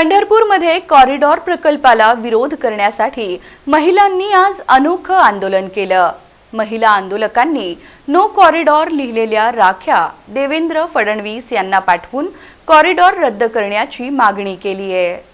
पंढरपूरमध्ये कॉरिडॉर प्रकल्पाला विरोध करण्यासाठी महिलांनी आज अनोखं आंदोलन केलं. महिला आंदोलकांनी नो कॉरिडॉर लिहिलेल्या राख्या देवेंद्र फडणवीस यांना पाठवून कॉरिडॉर रद्द करण्याची मागणी केली आहे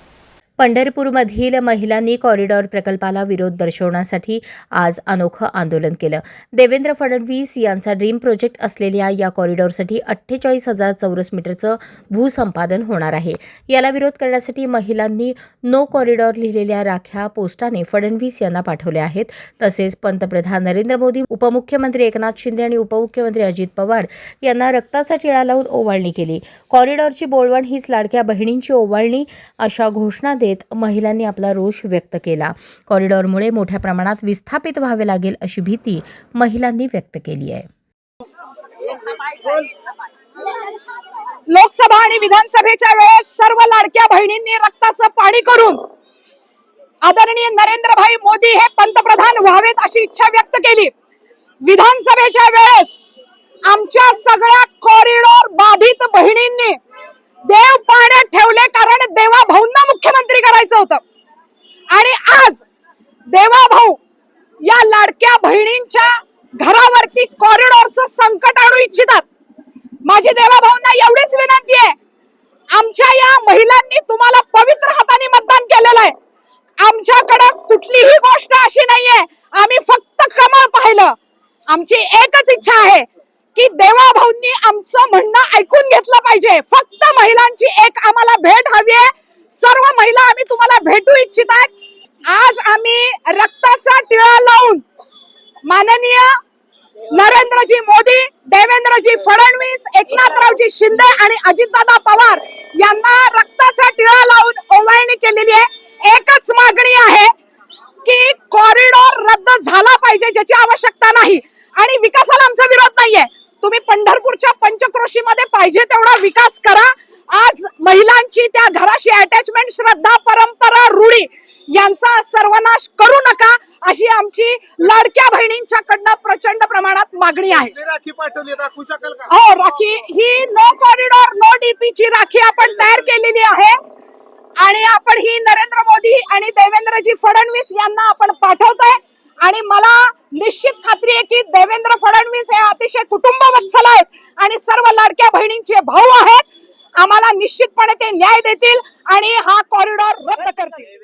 पंढरपूरमधील महिलांनी कॉरिडॉर प्रकल्पाला विरोध दर्शवण्यासाठी आज अनोखं आंदोलन केलं. देवेंद्र फडणवीस यांचा ड्रीम प्रोजेक्ट असलेल्या या कॉरिडॉरसाठी अठ्ठेचाळीस हजार चौरस मीटरचं भूसंपादन होणार आहे. याला विरोध करण्यासाठी महिलांनी नो कॉरिडॉर लिहिलेल्या राख्या पोस्टाने फडणवीस यांना पाठवल्या आहेत. तसेच पंतप्रधान नरेंद्र मोदी उपमुख्यमंत्री एकनाथ शिंदे आणि उपमुख्यमंत्री अजित पवार यांना रक्ताचा टिळा लावून ओवाळणी केली. कॉरिडॉरची बोलवण हीच लाडक्या बहिणींची ओवाळणी अशा घोषणा देत महिलांनी आपला रोष व्यक्त केला. कॉरिडॉरमुळे मोठ्या प्रमाणात विस्थापित व्हावे लागेल अशी भीती महिलांनी व्यक्त केली आहे. लोकसभा आणि विधानसभेच्या वेळेस सर्व लाडक्या बहिणींनी रक्ताचं पाणी करून आदरणीय नरेंद्रभाई मोदी हे पंतप्रधान व्हावेत अशी इच्छा व्यक्त केली. विधानसभेच्या वेळेस आमच्या सगळ्या कॉरिडॉर बाधित बहिणींनी देव पाण्यात ठेवले मुख्यमंत्री करायचं होतं. आणि आज देवा भाऊ या लाडक्या बहिणींच्या घरावरती कॉरिडॉरचं संकट आणू इच्छितात. माझी देवा भाऊंना एवढीच विनंती आहे. आमच्या या महिलांनी तुम्हाला पवित्र हाताने मतदान केलेलं आहे. आमच्याकडे कुठलीही गोष्ट अशी नाहीये. आम्ही फक्त कमळ पाहिलं. आमची एकच इच्छा आहे की देवा भाऊंनी आमचं म्हणणं ऐकून घेतलं पाहिजे. फक्त महिलांची एक आम्हाला भेट हवी आहे. सर्व महिला आम्ही तुम्हाला भेटू इच्छित आहेत. आज आम्ही रक्ताचा टिळा लावून माननीय नरेंद्रजी मोदी देवेंद्रजी फडणवीस एकनाथरावजी शिंदे आणि अजितदादा पवार यांना रक्ताचा टिळा लावून ओवाळणी केलेली आहे. एकच मागणी आहे की कॉरिडॉर रद्द झाला पाहिजे ज्याची आवश्यकता नाही. आणि विकासाला आमचा विरोध नाहीये. तुम्ही पंढरपूरच्या पंचक्रोशीमध्ये पाहिजे तेवढा विकास करा. आज महिलांची त्या घराशी अटॅचमेंट श्रद्धा परंपरा रूढी यांचा सर्वनाश करू नका अशी आमची लाडक्या बहिणींच्याकडनं प्रचंड प्रमाणात मागणी आहे. राखी पाठवली दाखवू शकाल का? हो राखी ही नो कॉरिडॉर नो डीपी ची राखी आपण तयार केलेली आहे. आणि आपण ही नरेंद्र मोदी आणि देवेंद्रजी फडणवीस यांना आपण पाठवतोय. आणि मला निश्चित खात्री आहे की देवेंद्र फडणवीस हे अतिशय कुटुंब वत्सल आहेत आणि सर्व लाडक्या बहिणींचे भाऊ आहेत. आम्हाला निश्चितपणे ते न्याय देतील आणि हा कॉरिडॉर रद्द करतील.